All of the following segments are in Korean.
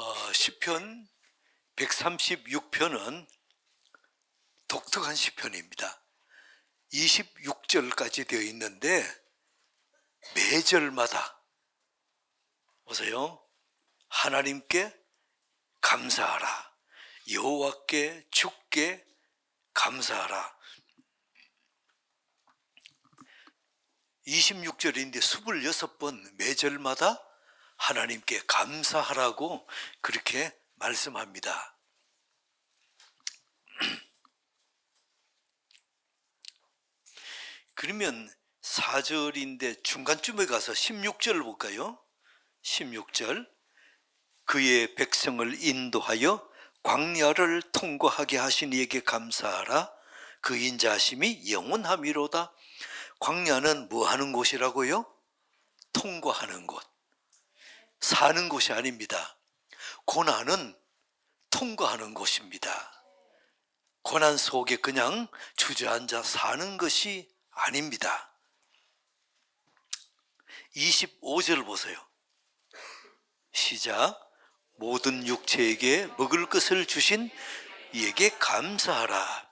어, 시편 136편은 독특한 시편입니다. 26절까지 되어 있는데 매절마다 보세요. 하나님께 감사하라. 여호와께 주께 감사하라. 26절인데 26번 매절마다 하나님께 감사하라고 그렇게 말씀합니다. 그러면 4절인데 중간쯤에 가서 16절을 볼까요? 16절 그의 백성을 인도하여 광야를 통과하게 하신 이에게 감사하라 그 인자하심이 영원함이로다 광야는 뭐 하는 곳이라고요? 통과하는 곳 사는 곳이 아닙니다. 고난은 통과하는 곳입니다. 고난 속에 그냥 주저앉아 사는 것이 아닙니다. 25절 보세요. 시작. 모든 육체에게 먹을 것을 주신 이에게 감사하라.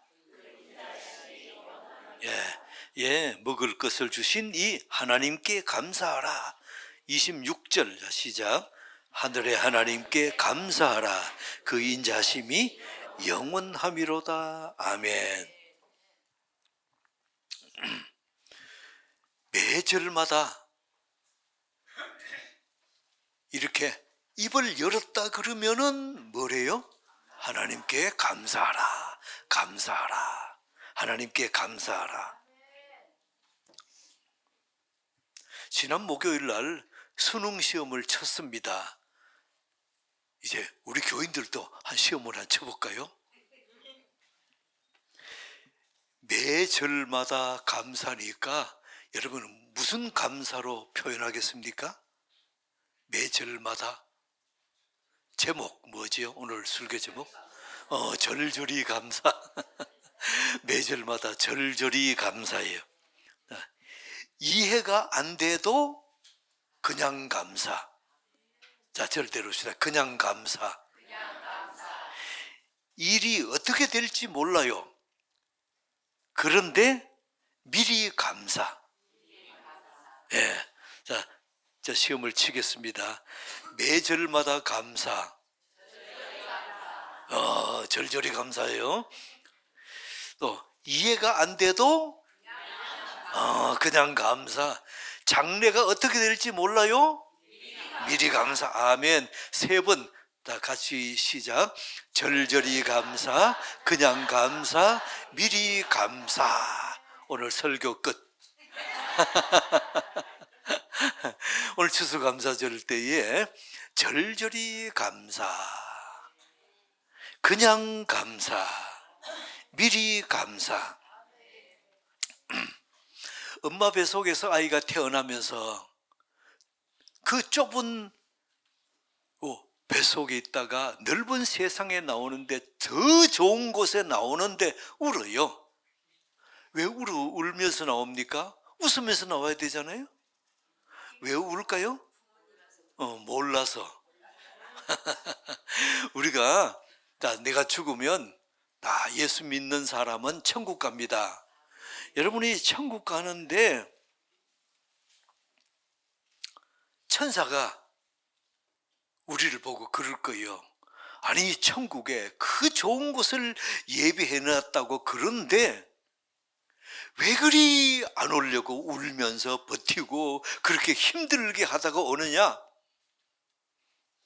예, 예, 먹을 것을 주신 이 하나님께 감사하라. 26절 자, 시작. 하늘의 하나님께 감사하라. 그 인자심이 영원함이로다. 아멘. 매절마다 이렇게 입을 열었다 그러면은 뭐래요? 하나님께 감사하라. 감사하라. 하나님께 감사하라. 지난 목요일 날 수능 시험을 쳤습니다. 이제 우리 교인들도 한 시험을 한 쳐볼까요? 매 절마다 감사니까 여러분 무슨 감사로 표현하겠습니까? 매 절마다 제목 뭐지요? 오늘 설교 제목? 어, 절절히 감사. 매절마다 절절히 감사해요. 아, 이해가 안 돼도 그냥 감사. 자, 절대로 시다. 그냥 감사. 일이 어떻게 될지 몰라요. 그런데 미리 감사. 예. 자, 자 시험을 치겠습니다. 매절마다 감사. 어, 절절히 감사해요. 또 이해가 안 돼도 어, 그냥 감사. 장래가 어떻게 될지 몰라요. 미리 감사. 아멘. 세 번 다 같이 시작. 절절히 감사, 그냥 감사, 미리 감사. 오늘 설교 끝. 오늘 추수감사절 때에 절절히 감사, 그냥 감사, 미리 감사. 엄마 뱃속에서 아이가 태어나면서 그 좁은 어, 뱃속에 있다가 넓은 세상에 나오는데 더 좋은 곳에 나오는데 울어요. 왜 울어, 울면서 나옵니까? 웃으면서 나와야 되잖아요. 왜 울까요? 어, 몰라서. 우리가 나 내가 죽으면 나 예수 믿는 사람은 천국 갑니다. 여러분이 천국 가는데 천사가 우리를 보고 그럴 거예요. 아니 천국에 그 좋은 곳을 예비해 놨다고 그런데 왜 그리 안 오려고 울면서 버티고 그렇게 힘들게 하다가 오느냐?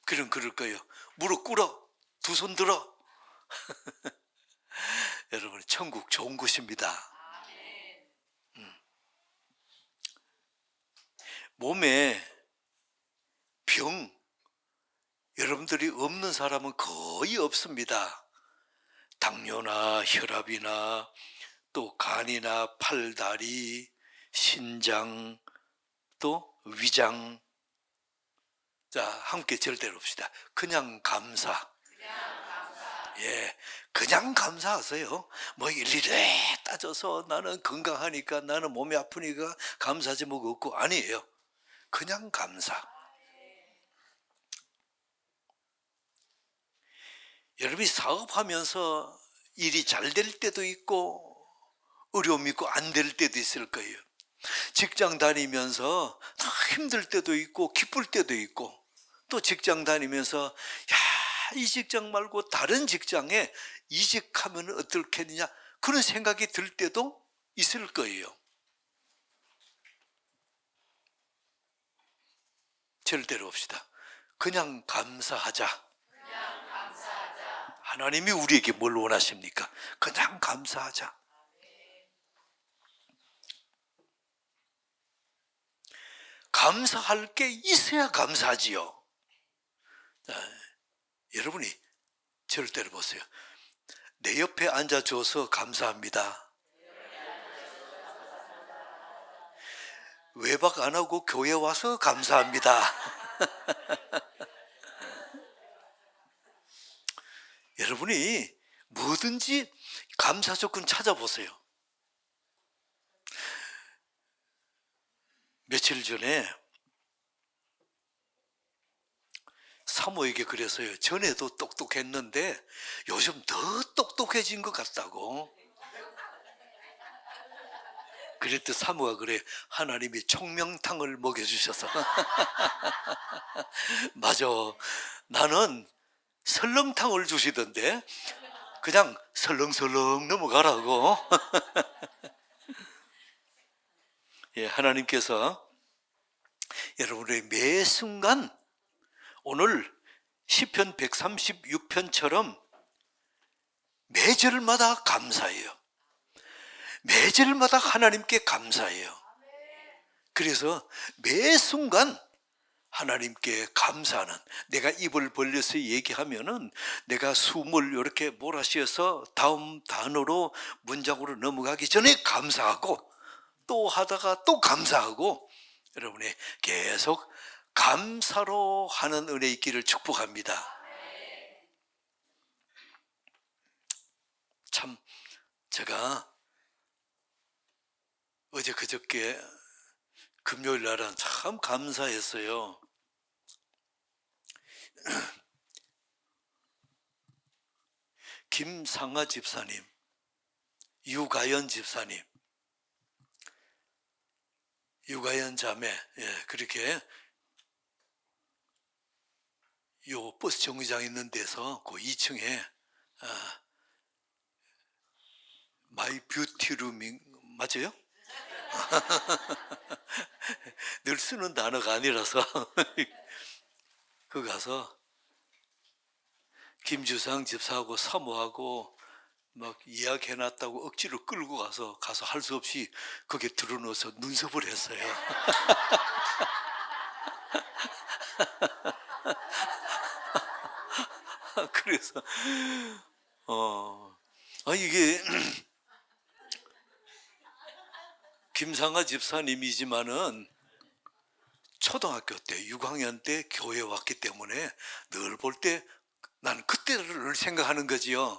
그럼 그럴 거예요. 무릎 꿇어. 두 손 들어. 여러분, 천국 좋은 곳입니다. 몸에 병, 여러분들이 없는 사람은 거의 없습니다. 당뇨나 혈압이나 또 간이나 팔 다리, 신장, 또 위장. 자, 함께 절대로 봅시다. 그냥 감사. 예, 그냥 감사하세요. 뭐 일일이 따져서 나는 건강하니까 나는 몸이 아프니까 감사지 뭐 없고 아니에요. 그냥 감사. 여러분이 사업하면서 일이 잘 될 때도 있고 어려움 있고 안 될 때도 있을 거예요. 직장 다니면서 다 힘들 때도 있고 기쁠 때도 있고 또 직장 다니면서 야 이 직장 말고 다른 직장에 이직하면 어떻겠느냐 그런 생각이 들 때도 있을 거예요. 절대로 없시다. 그냥 감사하자. 하나님이 우리에게 뭘 원하십니까? 그냥 감사하자. 감사할 게 있어야 감사하지요. 자, 여러분이 절대로 보세요. 내 옆에 앉아줘서 감사합니다. 외박 안 하고 교회 와서 감사합니다. 여러분이 뭐든지 감사 조건 찾아보세요. 며칠 전에 사모에게 그래서요. 전에도 똑똑했는데 요즘 더 똑똑해진 것 같다고. 그랬더니 사모가 그래 하나님이 총명탕을 먹여주셔서. 맞아. 나는 설렁탕을 주시던데 그냥 설렁설렁 넘어가라고. 예, 하나님께서 여러분의 매 순간 오늘 시편 136편처럼 매절마다 감사해요. 매절마다 하나님께 감사해요. 그래서 매 순간 하나님께 감사하는 내가 입을 벌려서 얘기하면은 내가 숨을 이렇게 몰아쉬어서 다음 단어로 문장으로 넘어가기 전에 감사하고 또 하다가 또 감사하고 여러분이 계속 감사로 하는 은혜 있기를 축복합니다. 참 제가 어제 그저께 금요일 날은 참 감사했어요. 김상아 집사님, 유가연 집사님, 유가연 자매, 예, 그렇게 요 버스 정류장 있는 데서 그 2층에 아, 마이 뷰티룸이 맞아요? 늘 쓰는 단어가 아니라서 그 가서 김주상 집사하고 사모하고 막 이야기해놨다고 억지로 끌고 가서 가서 할 수 없이 거기에 들어넣어서 눈썹을 했어요. 그래서 어, 아 이게 김상아 집사님이지만은 초등학교 때 6학년 때 교회 왔기 때문에 늘 볼 때 나는 그때를 생각하는 거지요.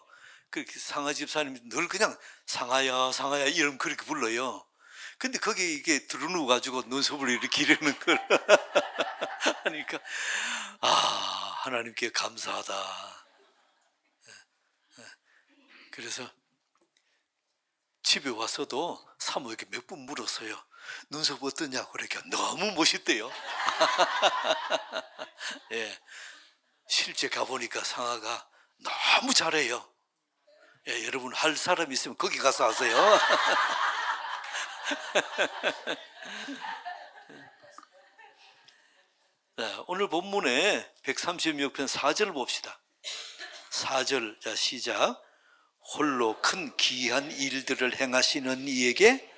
그렇게 상아 집사님 늘 그냥 상아야 상아야 이름 그렇게 불러요. 근데 거기 이게 들어누워 가지고 눈썹을 이렇게 기르는 걸 하니까 아 하나님께 감사하다. 그래서 집에 와서도 사모에게 몇 번 물었어요. 눈썹 어떠냐고 그러니까 너무 멋있대요. 예. 실제 가보니까 상아가 너무 잘해요. 예, 여러분 할 사람 있으면 거기 가서 하세요. 자, 오늘 본문에 136편 4절 봅시다. 4절 자 시작. 홀로 큰 기이한 일들을 행하시는 이에게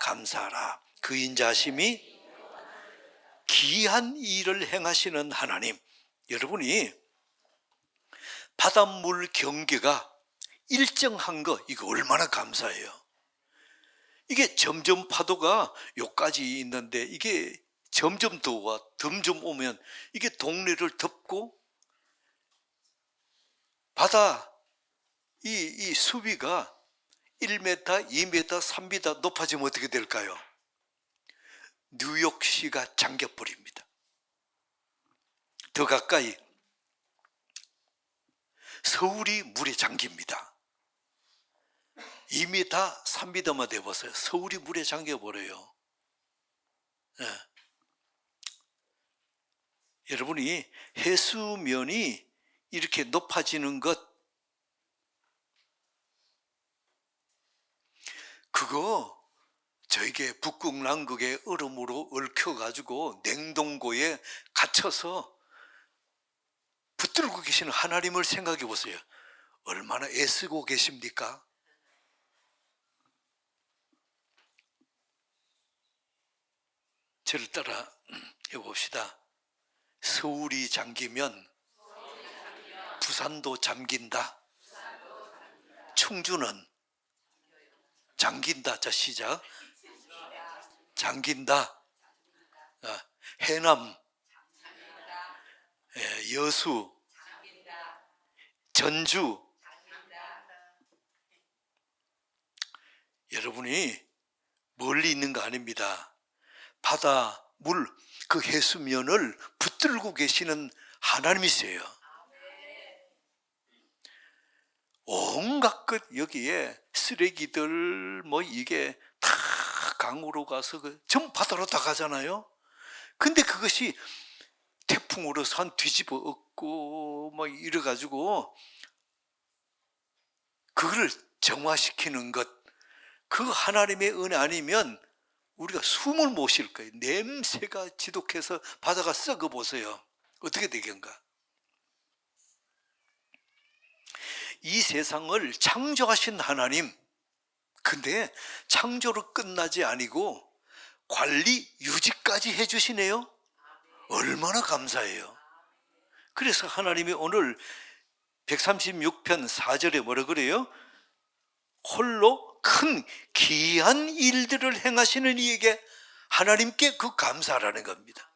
감사하라. 그 인 자심이 기이한 일을 행하시는 하나님. 여러분이 바닷물 경계가 일정한 거 이거 얼마나 감사해요. 이게 점점 파도가 요까지 있는데 이게 점점 더 와 점점 오면 이게 동네를 덮고 바다 이, 이 수위가 1m, 2m, 3m 높아지면 어떻게 될까요? 뉴욕시가 잠겨버립니다. 더 가까이 서울이 물에 잠깁니다. 2m, 3m만 돼보세요. 서울이 물에 잠겨버려요. 예. 여러분이 해수면이 이렇게 높아지는 것, 그거 저에게 북극 남극의 얼음으로 얽혀가지고 냉동고에 갇혀서 붙들고 계시는 하나님을 생각해 보세요. 얼마나 애쓰고 계십니까? 저를 따라 해봅시다. 서울이 잠기면 부산도 잠긴다. 충주는 잠긴다. 자 시작. 잠긴다. 아, 해남, 예, 여수, 전주. 여러분이 멀리 있는 거 아닙니다. 바다, 물, 그 해수면을 붙들고 계시는 하나님이세요. 온갖 것 여기에 쓰레기들 뭐 이게 다 강으로 가서 그 전부 바다로 다 가잖아요. 근데 그것이 태풍으로 산 뒤집어 엎고 뭐 이래 가지고 그거를 정화시키는 것 그 하나님의 은혜 아니면 우리가 숨을 못 쉴 거예요. 냄새가 지독해서 바다가 썩어 보세요. 어떻게 되겠는가? 이 세상을 창조하신 하나님, 근데 창조로 끝나지 아니고 관리 유지까지 해 주시네요. 얼마나 감사해요. 그래서 하나님이 오늘 136편 4절에 뭐라 그래요? 홀로 큰 기한 일들을 행하시는 이에게 하나님께 그 감사라는 겁니다.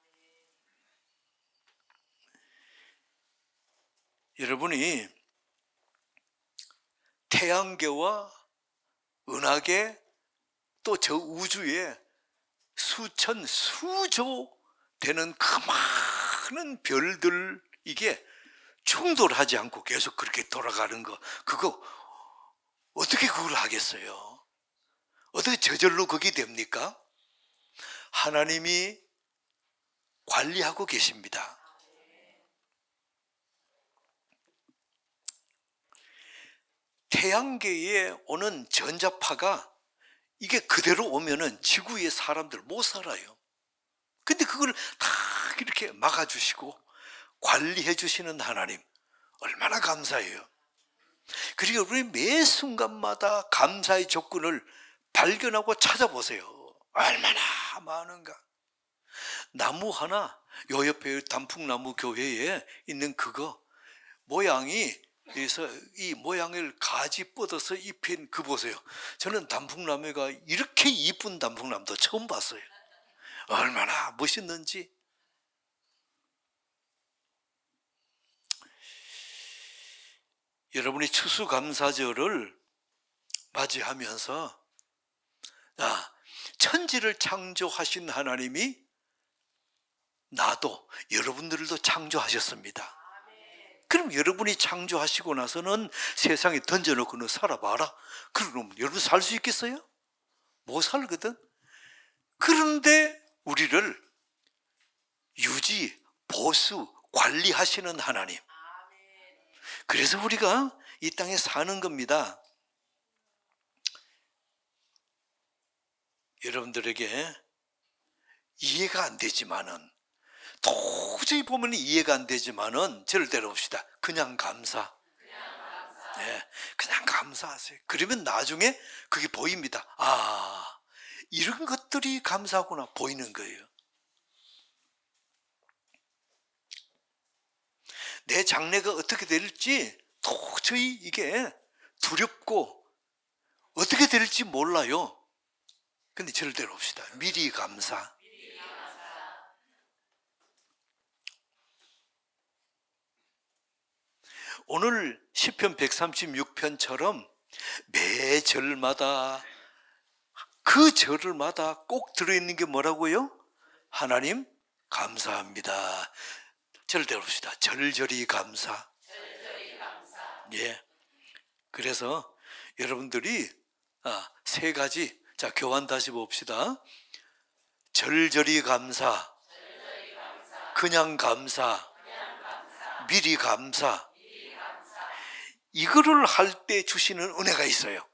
여러분이 태양계와 은하계 또 저 우주에 수천 수조 되는 그 많은 별들 이게 충돌하지 않고 계속 그렇게 돌아가는 거 그거 어떻게 그걸 하겠어요? 어떻게 저절로 그게 됩니까? 하나님이 관리하고 계십니다. 태양계에 오는 전자파가 이게 그대로 오면은 지구의 사람들 못 살아요. 근데 그걸 다 이렇게 막아주시고 관리해 주시는 하나님 얼마나 감사해요. 그리고 우리 매 순간마다 감사의 조건을 발견하고 찾아보세요. 얼마나 많은가. 나무 하나, 요 옆에 단풍나무 교회에 있는 그거 모양이 그래서 이 모양을 가지 뻗어서 입힌 그 보세요. 저는 단풍나무가 이렇게 이쁜 단풍나무도 처음 봤어요. 얼마나 멋있는지. 여러분이 추수감사절을 맞이하면서 아, 천지를 창조하신 하나님이 나도 여러분들도 창조하셨습니다. 그럼 여러분이 창조하시고 나서는 세상에 던져놓고 너 살아봐라. 그럼 여러분 살 수 있겠어요? 못 살거든. 그런데 우리를 유지, 보수, 관리하시는 하나님. 그래서 우리가 이 땅에 사는 겁니다. 여러분들에게 이해가 안 되지만은 도저히 보면 이해가 안 되지만은 저를 데려봅시다. 그냥 감사. 네, 그냥 감사하세요. 그러면 나중에 그게 보입니다. 아, 이런 것들이 감사구나 보이는 거예요. 내 장래가 어떻게 될지 도저히 이게 두렵고 어떻게 될지 몰라요. 근데 저를 데려봅시다. 미리 감사. 오늘 시편 136편처럼 매 절마다 그 절을마다 꼭 들어있는 게 뭐라고요? 하나님 감사합니다. 절을 들어봅시다. 절절히 감사. 예. 그래서 여러분들이 아, 세 가지 자 교환 다시 봅시다. 절절히 감사, 그냥 감사, 미리 감사. 이거를 할 때 주시는 은혜가 있어요.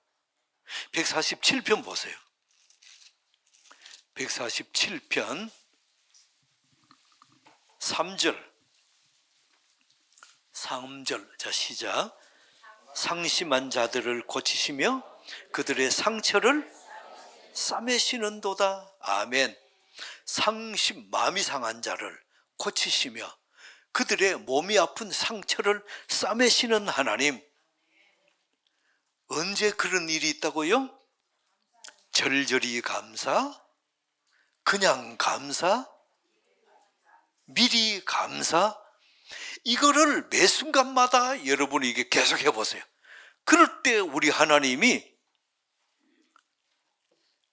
147편 보세요. 147편 3절. 3절. 자 시작. 상심한 자들을 고치시며 그들의 상처를 싸매시는도다. 아멘. 상심 마음이 상한 자를 고치시며 그들의 몸이 아픈 상처를 싸매시는 하나님 언제 그런 일이 있다고요? 절절히 감사 그냥 감사 미리 감사 이거를 매 순간마다 여러분이 이게 계속 해보세요. 그럴 때 우리 하나님이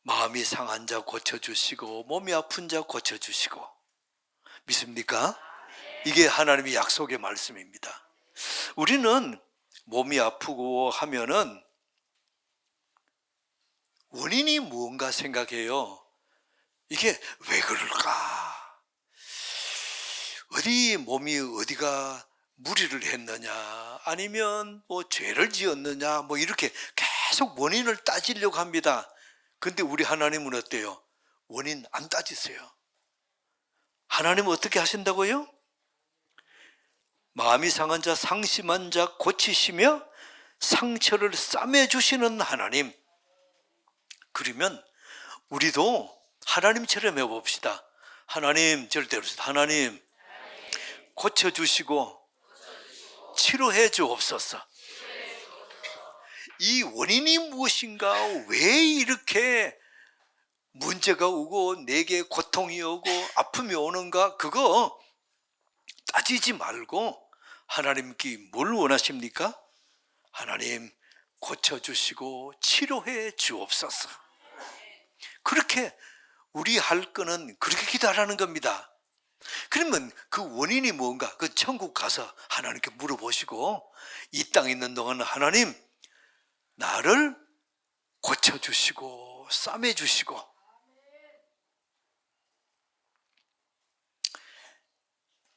마음이 상한 자 고쳐주시고 몸이 아픈 자 고쳐주시고 믿습니까? 이게 하나님의 약속의 말씀입니다. 우리는 몸이 아프고 하면은 원인이 무언가 생각해요. 이게 왜 그럴까? 어디 몸이 어디가 무리를 했느냐 아니면 뭐 죄를 지었느냐 뭐 이렇게 계속 원인을 따지려고 합니다. 근데 우리 하나님은 어때요? 원인 안 따지세요. 하나님은 어떻게 하신다고요? 마음이 상한 자, 상심한 자 고치시며 상처를 싸매 주시는 하나님. 그러면 우리도 하나님처럼 해봅시다. 하나님 절대로 하나님 고쳐 주시고 치료해 주옵소서. 이 원인이 무엇인가? 왜 이렇게 문제가 오고 내게 고통이 오고 아픔이 오는가? 그거 따지지 말고 하나님께 뭘 원하십니까? 하나님 고쳐주시고 치료해 주옵소서. 그렇게 우리 할 거는 그렇게 기다라는 겁니다. 그러면 그 원인이 뭔가 그 천국 가서 하나님께 물어보시고 이 땅에 있는 동안 하나님 나를 고쳐주시고 싸매주시고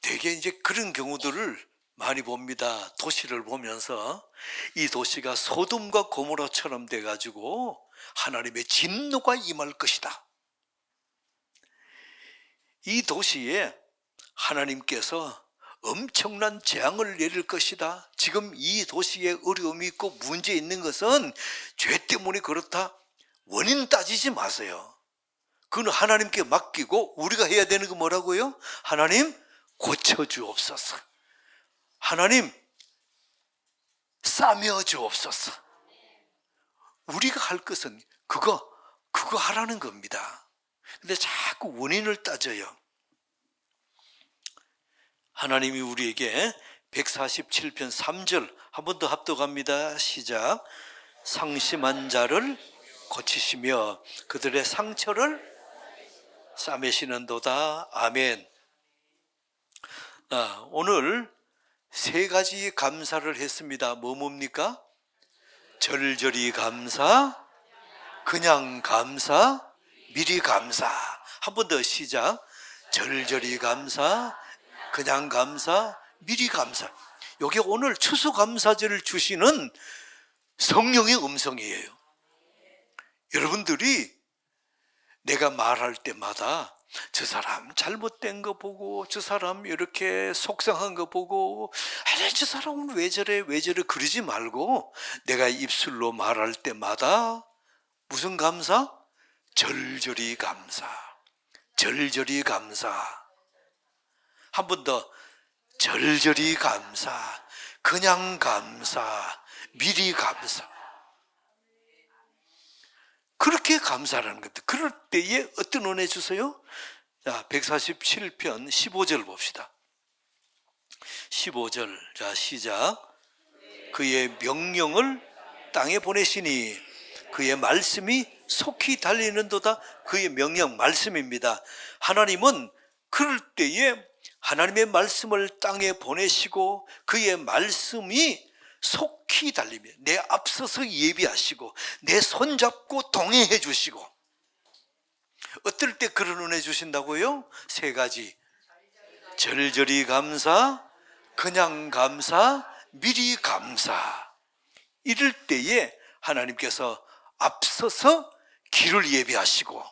되게 이제 그런 경우들을 많이 봅니다. 도시를 보면서 이 도시가 소돔과 고모라처럼 돼가지고 하나님의 진노가 임할 것이다. 이 도시에 하나님께서 엄청난 재앙을 내릴 것이다. 지금 이 도시에 어려움이 있고 문제 있는 것은 죄 때문에 그렇다. 원인 따지지 마세요. 그건 하나님께 맡기고 우리가 해야 되는 거 뭐라고요? 하나님 고쳐주옵소서. 하나님 싸며 주옵소서. 우리가 할 것은 그거 그거 하라는 겁니다. 근데 자꾸 원인을 따져요. 하나님이 우리에게 147편 3절 한 번 더 합독합니다. 시작. 상심한 자를 고치시며 그들의 상처를 싸매시는도다. 아멘. 아, 오늘 세 가지 감사를 했습니다. 뭐 뭡니까? 절절히 감사, 그냥 감사, 미리 감사. 한 번 더 시작. 절절히 감사, 그냥 감사, 미리 감사. 여기 오늘 추수감사절을 주시는 성령의 음성이에요. 여러분들이 내가 말할 때마다 저 사람 잘못된 거 보고 저 사람 이렇게 속상한 거 보고 아니 저 사람은 왜 저래 왜 저래 그러지 말고 내가 입술로 말할 때마다 무슨 감사? 절절히 감사. 절절히 감사. 한 번 더. 절절히 감사. 그냥 감사. 미리 감사 그렇게 감사라는 것들. 그럴 때에 어떤 은혜 주세요? 자, 147편 15절 봅시다. 15절. 자, 시작. 그의 명령을 땅에 보내시니 그의 말씀이 속히 달리는도다. 그의 명령 말씀입니다. 하나님은 그럴 때에 하나님의 말씀을 땅에 보내시고 그의 말씀이 속히 달리며 내 앞서서 예비하시고 내 손잡고 동행해 주시고 어떨 때 그런 은혜 주신다고요? 세 가지 절절히 감사 그냥 감사 미리 감사 이럴 때에 하나님께서 앞서서 길을 예비하시고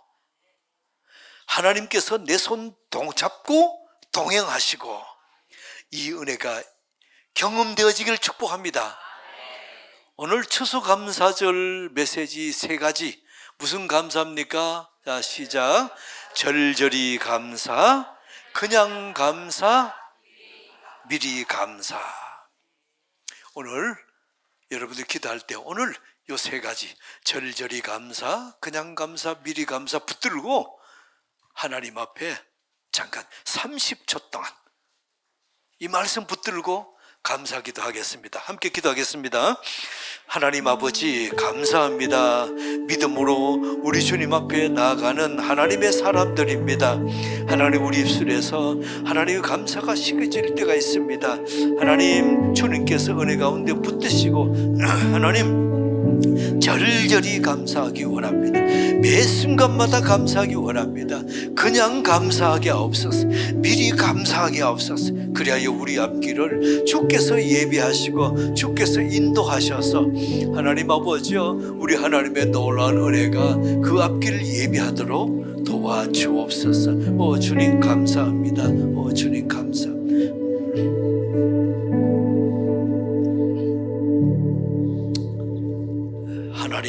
하나님께서 내손 동잡고 동행하시고 이 은혜가 경험되어지기를 축복합니다. 오늘 추수감사절 메시지 세 가지 무슨 감사입니까? 자 시작 절절히 감사 그냥 감사 미리 감사 오늘 여러분들 기도할 때 오늘 요 세 가지 절절히 감사 그냥 감사 미리 감사 붙들고 하나님 앞에 잠깐 30초 동안 이 말씀 붙들고 감사 기도 하겠습니다. 함께 기도하겠습니다. 하나님 아버지 감사합니다. 믿음으로 우리 주님 앞에 나아가는 하나님의 사람들입니다. 하나님 우리 입술에서 하나님의 감사가 식어질 때가 있습니다. 하나님 주님께서 은혜 가운데 붙드시고 하나님 절절히 감사하기 원합니다. 매 순간마다 감사하기 원합니다. 그냥 감사하게 하옵소서. 미리 감사하게 하옵소서. 그리하여 우리 앞길을 주께서 예비하시고 주께서 인도하셔서 하나님 아버지여 우리 하나님의 놀라운 은혜가 그 앞길을 예비하도록 도와주옵소서. 오 주님 감사합니다. 오 주님 감사.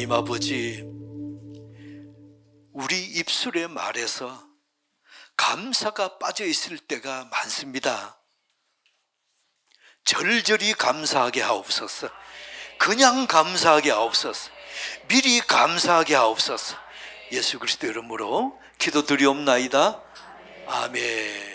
하나님 아버지, 우리 입술의 말에서 감사가 빠져 있을 때가 많습니다. 절절히 감사하게 하옵소서. 그냥 감사하게 하옵소서. 미리 감사하게 하옵소서. 예수 그리스도 이름으로 기도드리옵나이다. 아멘.